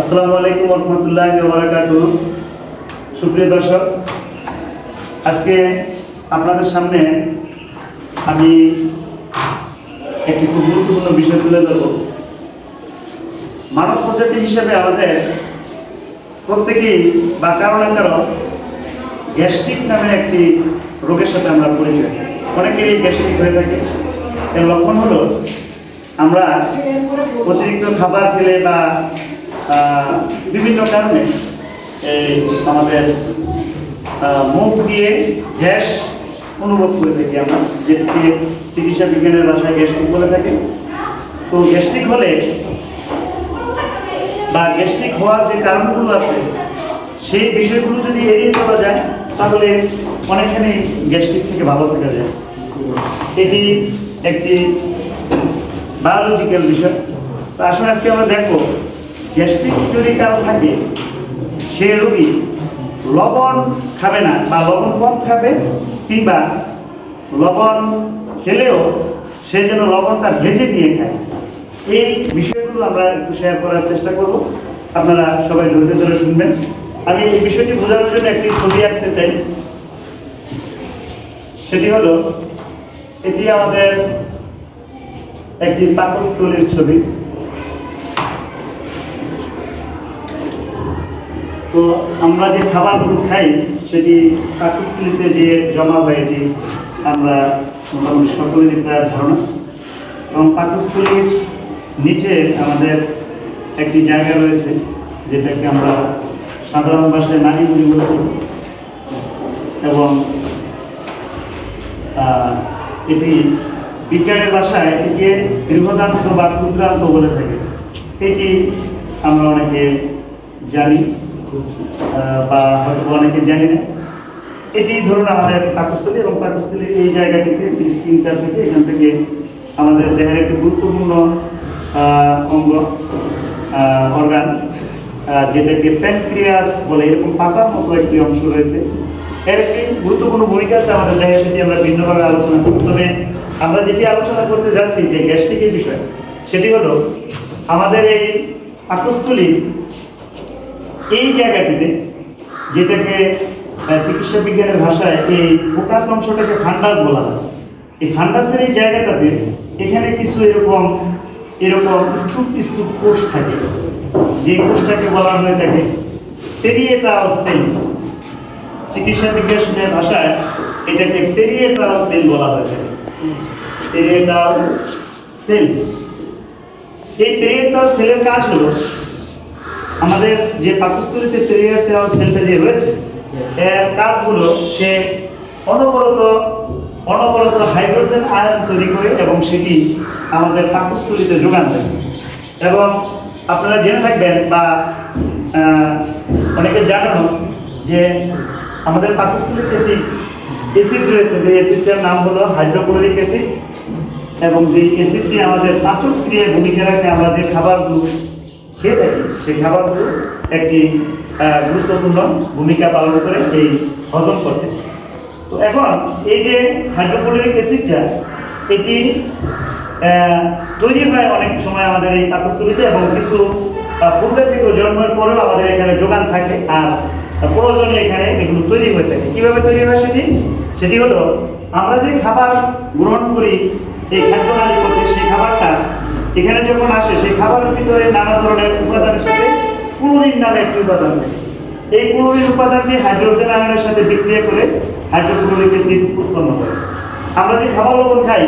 আসসালামু আলাইকুম রহমতুল্লাহ বারাকাত সুপ্রিয় দর্শক, আজকে আপনাদের সামনে আমি একটি খুব গুরুত্বপূর্ণ বিষয় তুলে ধরব। মানব প্রজাতি হিসেবে আমাদের প্রত্যেকেই বা কারও না কারও গ্যাস্ট্রিক নামে একটি রোগের সাথে আমরা পরিচয়। অনেকেরই গ্যাস্ট্রিক হয়ে থাকে। এর লক্ষণ হলো আমরা অতিরিক্ত খাবার খেলে বা বিভিন্ন কারণে এই আমাদের মুখ দিয়ে গ্যাস অনুভব করে থাকি আমরা। যেটাকে চিকিৎসা বিজ্ঞানের ভাষায় গ্যাস্ট্রিক বলে থাকে। তো গ্যাস্ট্রিক হলে বা গ্যাস্ট্রিক হওয়ার যে কারণগুলো আছে, সেই বিষয়গুলো যদি এড়িয়ে চলা যায়, তাহলে অনেকখানি গ্যাস্ট্রিক থেকে ভালো থাকা যায়। এটি একটি বায়োলজিক্যাল বিষয়। তো আসলে আজকে আমরা দেখব গ্যাস্ট্রিক যদি কারও থাকে, সে রোগী লবণ খাবে না বা লবণ কম খাবে কিংবা লবণ খেলেও সে যেন লবণটা ভেজে নিয়ে খায়। এই বিষয়গুলো আমরা একটু শেয়ার করার চেষ্টা করব। আপনারা সবাই ধৈর্য ধরে শুনবেন। আমি এই বিষয়টি বোঝানোর জন্য একটি ছবি আঁকতে চাই। সেটি হলো, এটি আমাদের একটি পাকস্থলীর ছবি। তো আমরা যে খাবারগুলো খাই, সেটি পাকস্থলীতে যে জমা হয়, এটি আমরা মোটামুটি সকলেরই প্রায় ধারণা। এবং পাকস্থলীর নিচে আমাদের একটি জায়গা রয়েছে, যেটাকে আমরা সাধারণ ভাষায় নাড়িগুলি বলে এবং এটি বিজ্ঞানের ভাষায় এটিকে দীর্ঘদান্ত বা ক্ষুদ্রান্ত বলে থাকে। এটি আমরা অনেকে জানি। বা হয়তো অনেকে জানি না। এটি ধরুন আমাদের পাকস্থলী এবং পাকস্থলীর এই জায়গাটিতে স্কিনটা থেকে এখান থেকে আমাদের দেহের একটি গুরুত্বপূর্ণ অঙ্গ অর্গান যেটাকে প্যানক্রিয়াস বলে এরকম পাতার মতো একটি অংশ রয়েছে। এর একটি গুরুত্বপূর্ণ ভূমিকা আছে আমাদের দেহে সেটি আমরা ভিন্নভাবে আলোচনা করি তবে আমরা যেটি আলোচনা করতে যাচ্ছি যে গ্যাস্ট্রিকের বিষয়, সেটি হলো আমাদের এই পাকস্থলী এই জায়গাটিতে যেটাকে চিকিৎসা বিজ্ঞানের ভাষায় এই ফোকাস অংশটাকে ফান্ডাস বলা হয়। এই ফান্ডাসের এই জায়গাটাতে এখানে কিছু এরকম এরকম স্তূপ স্তূপ কোষ থাকে। যে কোষটাকে বলা হয়ে থাকে পেরিয়েটাল সেল। চিকিৎসা বিজ্ঞানের ভাষায় এটাকে পেরিয়েটাল সেল বলা হয়ে থাকে। Parietal cell. এই পেরিয়েটাল সেলের কাজ হলো আমাদের যে পাকস্থলীতে পেরিয়ার্টাল সেলটা যে রয়েছে, এর কাজ হলো সে অনবরত অনবরত হাইড্রোজেন আয়ন তৈরি করে এবং সেটি আমাদের পাকস্থলীতে যোগান দেয়। এবং আপনারা জেনে থাকবেন বা অনেকে জানানো যে আমাদের পাকস্থলীতে একটি অ্যাসিড রয়েছে, যে অ্যাসিডটার নাম হলো হাইড্রোক্লোরিক অ্যাসিড এবং যে অ্যাসিডটি আমাদের পাচক ক্রিয়ায় ভূমিকা রাখে, আমরা যে খাবারগুলো খেয়ে থাকি সেই খাবারগুলো একটি গুরুত্বপূর্ণ ভূমিকা পালন করে এই হজম করতে। তো এখন এই যে হাইড্রোক্লোরিক অ্যাসিডটা, এটি তৈরি হয় অনেক সময় আমাদের এই পাকস্থলীতে এবং কিছু পূর্বে থেকে জন্মের পরেও আমাদের এখানে যোগান থাকে আর প্রয়োজনে এখানে এগুলো তৈরি হয়ে থাকে। কীভাবে তৈরি হয় সেটি? সেটি হলো, আমরা যে খাবার গ্রহণ করি, এই খাদ্যনালী করতে সেই খাবারটা এখানে যখন আসে, সেই খাবারের ভিতরে নানা ধরনের উপাদানের সাথে ক্লোরিন নামে একটি উপাদান থাকে এই ক্লোরিন উপাদানটি হাইড্রোজেন আয়নের সাথে বিক্রিয়া করে হাইড্রোক্লোরিক অ্যাসিড উৎপন্ন করে। আমরা যে খাবার লবণ খাই,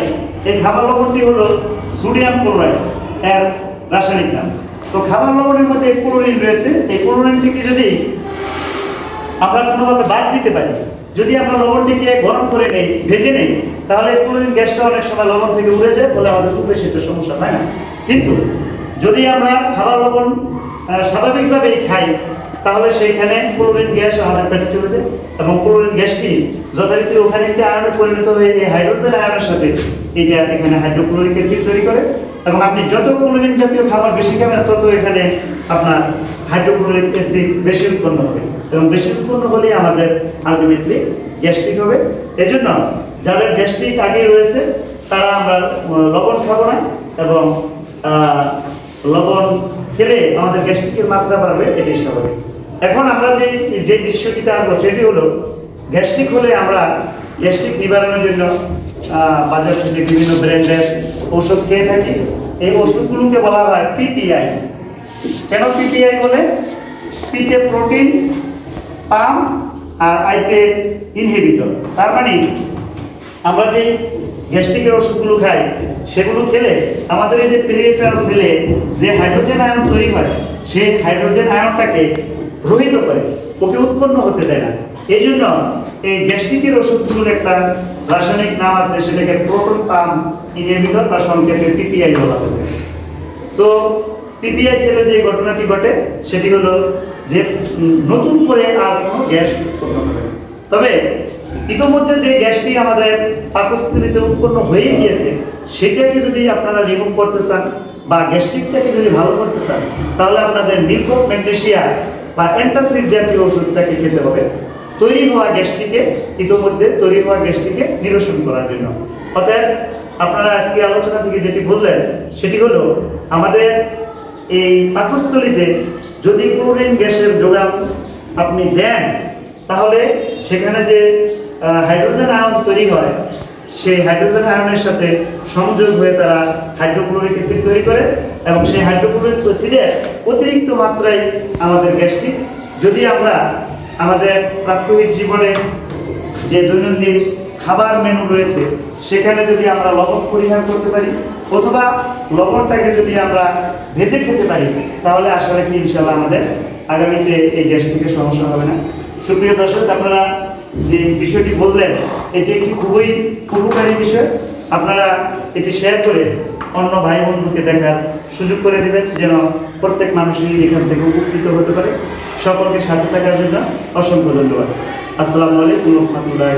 এই খাবার লবণটি হলো সোডিয়াম ক্লোরাইড, এর রাসায়নিক নাম। তো খাবার লবণের মধ্যে এই ক্লোরিন রয়েছে। এই ক্লোরিনটিকে যদি আমরা কোনোভাবে বাদ দিতে পারি, যদি আমরা লবণটিকে গরম করে নেই, ভেজে নেই তাহলে ক্লোরিন গ্যাসটা অনেক সময় লবণ থেকে উড়ে যায়, বলে আমাদের খুব বেশি একটা সমস্যা হয় না? কিন্তু যদি আমরা খাবার লবণ স্বাভাবিকভাবেই খাই, তাহলে সেইখানে ক্লোরিন গ্যাস আমাদের পেটে চলে যায় এবং ক্লোরিন গ্যাসটি যথারীতি ওখানে একটি আয়নে পরিণত হয়ে এই হাইড্রোজেন আয়নের সাথে এই যে এখানে হাইড্রোক্লোরিক অ্যাসিড তৈরি করে এবং আপনি যত ক্লোরিন জাতীয় খাবার বেশি খাবেন, তত এখানে আপনার হাইড্রোক্লোরিক অ্যাসিড বেশি উৎপন্ন হবে এবং বেশি উৎপন্ন হলেই আমাদের আলটিমেটলি গ্যাস্ট্রিক হবে। এজন্য যাদের গ্যাস্ট্রিক আগেই রয়েছে, তারা আমরা লবণ খাব না এবং লবণ খেলে আমাদের গ্যাস্ট্রিকের মাত্রা বাড়বে, এটাই স্বাভাবিক। এখন আমরা যে যে বিষয়টিতে আসব সেটি হলো গ্যাস্ট্রিক হলে আমরা গ্যাস্ট্রিক নিবারণের জন্য বাজার থেকে বিভিন্ন ব্র্যান্ডের ওষুধ খেয়ে থাকি। এই ওষুধগুলোকে বলা হয় পিপিআই কেন পিপিআই বলে? পিতে প্রোটিন পাম আর আইতে ইনহিবিটর তার মানে আমরা যে গ্যাস্ট্রিকের ওষুধগুলো খাই, সেগুলো খেলে আমাদের এই যে পেরিফেরাল সেলে যে হাইড্রোজেন আয়ন তৈরি হয় সেই হাইড্রোজেন আয়নটাকে রহিত করে, ওকে উৎপন্ন হতে দেয় না। এই জন্য এই গ্যাস্ট্রিকের ওষুধগুলোর একটা রাসায়নিক নাম আছে, সেটাকে প্রোটন পাম ইনহিবিটর বা সংক্ষেপে পিপিআই বলা হবে তো পিপিআই খেলে যে ঘটনাটি ঘটে, সেটি হলো যে নতুন করে আর কোনো গ্যাস উৎপন্ন হবে তবে ইতোমধ্যে যে গ্যাসটি আমাদের পাকস্থলীতে উৎপন্ন হয়ে গিয়েছে, সেটাকে যদি আপনারা রিমুভ করতে চান বা গ্যাস্ট্রিকটাকে যদি ভালো করতে চান, তাহলে আপনাদের নির্গত ম্যাগনেশিয়া বা অ্যান্টাসিড জাতীয় ওষুধটাকে খেতে হবে। তৈরি হওয়া গ্যাসটিকে, ইতোমধ্যে তৈরি হওয়া গ্যাসটিকে নিরসন করার জন্য। অতএব আপনারা আজকে আলোচনা থেকে যেটি বললেন, সেটি হলো আমাদের এই পাকস্থলীতে যদি ক্লোরিন গ্যাসের যোগান আপনি দেন, তাহলে সেখানে যে হাইড্রোজেন আয়ন তৈরি হয়, সেই হাইড্রোজেন আয়নের সাথে সংযোগ হয়ে তারা হাইড্রোক্লোরিক অ্যাসিড তৈরি করে এবং সেই হাইড্রোক্লোরিক অ্যাসিডের অতিরিক্ত মাত্রায় আমাদের গ্যাস্ট্রিক। যদি আমরা আমাদের প্রাত্যহিক জীবনে যে দৈনন্দিন খাবার মেনু রয়েছে, সেখানে যদি আমরা লবণ পরিহার করতে পারি, অথবা লবণটাকে যদি আমরা ভেজে খেতে পারি, তাহলে আশা রাখি ইনশাল্লাহ আমাদের আগামীতে এই গ্যাস্ট্রিকের সমস্যা হবে না। সুপ্রিয় দর্শক, আপনারা যে বিষয়টি বললেন, এটি একটি খুবই উপকারী বিষয়। আপনারা এটি শেয়ার করে অন্য ভাই বন্ধুকে দেখার সুযোগ করে দিয়েছেন যেন প্রত্যেক মানুষই এখান থেকে উপকৃত হতে পারে। সকলকে সাথে থাকার জন্য অসংখ্য ধন্যবাদ। আসসালামু আলাইকুম রহমতুল্লাহ